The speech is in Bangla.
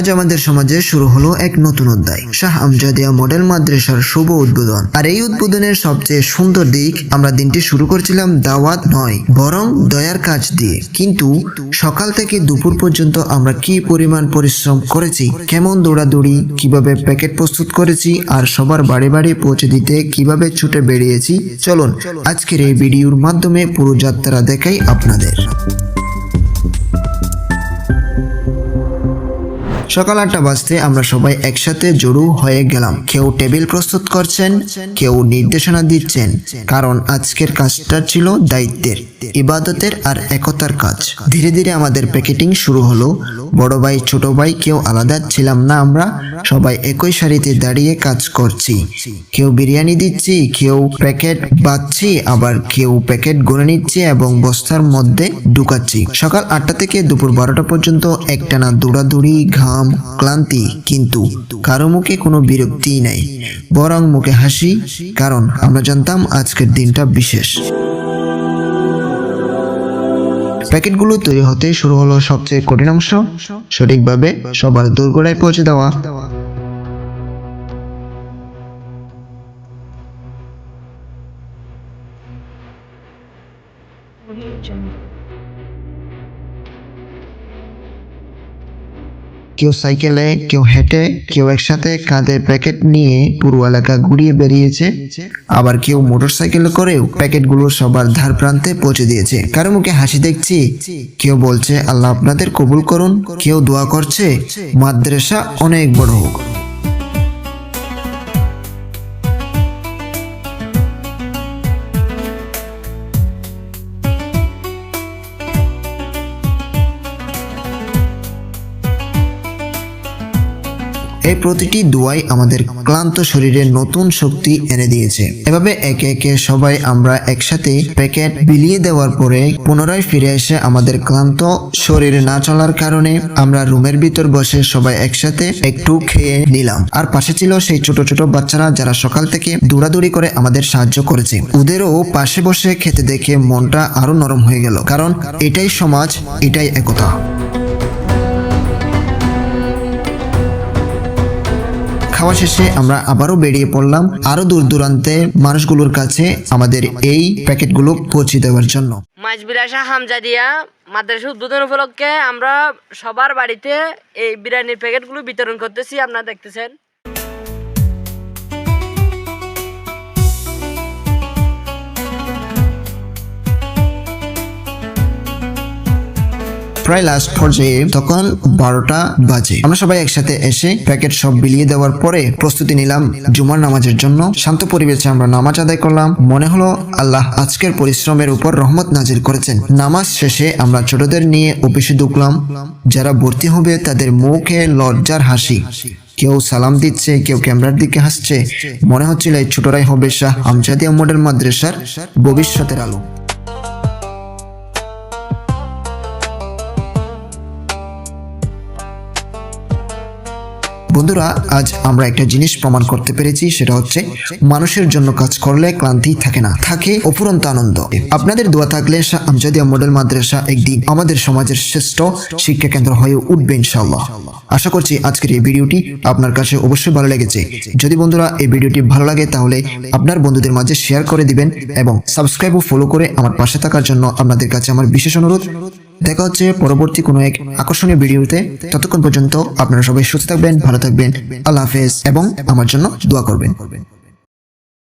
আজ আমাদের সমাজে শুরু হলো এক নতুন অধ্যায়। শাহ আমজাদিয়া মডেল মাদ্রাসার শুভ উদ্বোধন। আর এই উদ্বোধনের সবচেয়ে সুন্দর দিক, আমরা দিনটি শুরু করছিলাম দাওয়াত নয়, বরং দয়ার কাজ দিয়ে। কিন্তু সকাল থেকে দুপুর পর্যন্ত আমরা কি পরিমাণ পরিশ্রম করেছি, কেমন দৌড়াদৌড়ি, কীভাবে প্যাকেট প্রস্তুত করেছি, আর সবার বাড়ি বাড়ি পৌঁছে দিতে কীভাবে ছুটে বেরিয়েছি, চলুন আজকের এই ভিডিওর মাধ্যমে পুরো যাত্রা দেখাই আপনাদের। সকাল আটটা বাজতে আমরা সবাই একসাথে জড়ো হয়ে গেলাম। কেউ টেবিল প্রস্তুত করছেন, কেউ নির্দেশনা দিচ্ছেন, কারণ আজকের কাজটা ছিল দায়িত্বের, ইবাদতের আর একতার কাজ। ধীরে ধীরে আমাদের প্যাকেটিং শুরু হলো। বড় ভাই, ছোট ভাই, কেউ আলাদা ছিলাম না আমরা, সবাই একই সারিতে দাঁড়িয়ে কাজ করছি। কেউ বিরিয়ানি দিচ্ছি, কেউ প্যাকেট বাঁধছি, আবার কেউ প্যাকেট গড়ে নিচ্ছে এবং বস্তার মধ্যে ঢুকাচ্ছি। সকাল আটটা থেকে দুপুর বারোটা পর্যন্ত একটানা দৌড়াদৌড়ি, ঘাম ক্লান্তি, কিন্তু কারও মুখে কোনো বিরক্তি নাই, বরং মুখে হাসি, কারণ আমরা জানতাম আজকের দিনটা বিশেষ। প্যাকেটগুলো তৈরি হতে শুরু হলো সবচেয়ে কঠিন অংশ, সঠিকভাবে সবার দোরগোড়ায় পৌঁছে দেওয়া। কেউ সাইকেলে, কেউ হেঁটে, কেউ একসাথে কাঁধে প্যাকেট নিয়ে পুরো এলাকা ঘুরিয়ে বেরিয়েছে আবার কেউ মোটর সাইকেলে করেও প্যাকেটগুলো সবার ধার প্রান্তে পৌঁছে দিয়েছে। কারও মুখে হাসি দেখছি, কেউ বলছে, আল্লাহ আপনাদের কবুল করুন, কেউ দোয়া করছে, মাদ্রাসা অনেক বড় হোক। এই প্রতিটি দোয়াই আমাদের ক্লান্ত শরীরে নতুন শক্তি এনে দিয়েছে। এভাবে একে একে সবাই আমরা একসাথে প্যাকেট বিলিয়ে দেওয়ার পরে পুনরায় ফিরে এসে আমাদের ক্লান্ত শরীর না চলার কারণে আমরা রুমের ভিতর বসে সবাই একসাথে একটু খেয়ে নিলাম। আর পাশে ছিল সেই ছোট ছোট বাচ্চারা যারা সকাল থেকে দৌড়াদৌড়ি করে আমাদের সাহায্য করেছে। ওদেরও পাশে বসে খেতে দেখে মনটা আরও নরম হয়ে গেল। কারণ এটাই সমাজ, এটাই একতা। খাওয়া শেষে আমরা আবারও বেরিয়ে পড়লাম আরও দূর দূরান্তে মানুষগুলোর কাছে আমাদের এই প্যাকেটগুলো পৌঁছে দেওয়ার জন্য। মাঝবিলাসা হামজাদিয়া মাদ্রাসা উদ্বোধন উপলক্ষে আমরা সবার বাড়িতে এই বিরিয়ানির প্যাকেটগুলো বিতরণ করতেছি, আপনারা দেখতেছেন। প্রায় লাস্ট পর্যায়ে তখন বারোটা বাজে। আমরা সবাই একসাথে এসে প্যাকেট সব বিলিয়ে দেওয়ার পরে প্রস্তুতি নিলাম জুমার নামাজের জন্য। শান্ত পরিবেশে আমরা নামাজ আদায় করলাম। মনে হলো আল্লাহ আজকের পরিশ্রমের উপর রহমত নাজির করেছেন। নামাজ শেষে আমরা ছোটদের নিয়ে অফিসে ঢুকলাম। যারা ভর্তি হবে তাদের মুখে লজ্জার হাসি। কেউ সালাম দিচ্ছে, কেউ ক্যামেরার দিকে হাসছে। মনে হচ্ছিল এই ছোটরাই হবে শাহ আমজাদিয়া মডেল মাদ্রাসার ভবিষ্যতের আলো। বন্ধুরা, আজ আমরা একটা জিনিস প্রমাণ করতে পেরেছি, সেটা হচ্ছে মানুষের জন্য কাজ করলে ক্লান্তি থাকে না। থাকে অফুরন্ত আনন্দ। আপনাদের দোয়া থাকলে আমজাদিয়া মডেল মাদ্রাসা একদিন আমাদের সমাজের শ্রেষ্ঠ শিক্ষা কেন্দ্র হয়ে উঠবে ইনশাল্লাহ আশা করছি আজকের এই ভিডিওটি আপনার কাছে অবশ্যই ভালো লেগেছে। যদি বন্ধুরা এই ভিডিওটি ভালো লাগে, তাহলে আপনার বন্ধুদের মাঝে শেয়ার করে দিবেন এবং সাবস্ক্রাইব ও ফলো করে আমার পাশে থাকার জন্য আপনাদের কাছে আমার বিশেষ অনুরোধ দেখা হচ্ছে পরবর্তী কোনো এক আকর্ষণীয় ভিডিওতে। ততক্ষণ পর্যন্ত আপনারা সবাই সুস্থ থাকবেন, ভালো থাকবেন, আল্লাহ হাফেজ, এবং আমার জন্য দোয়া করবেন।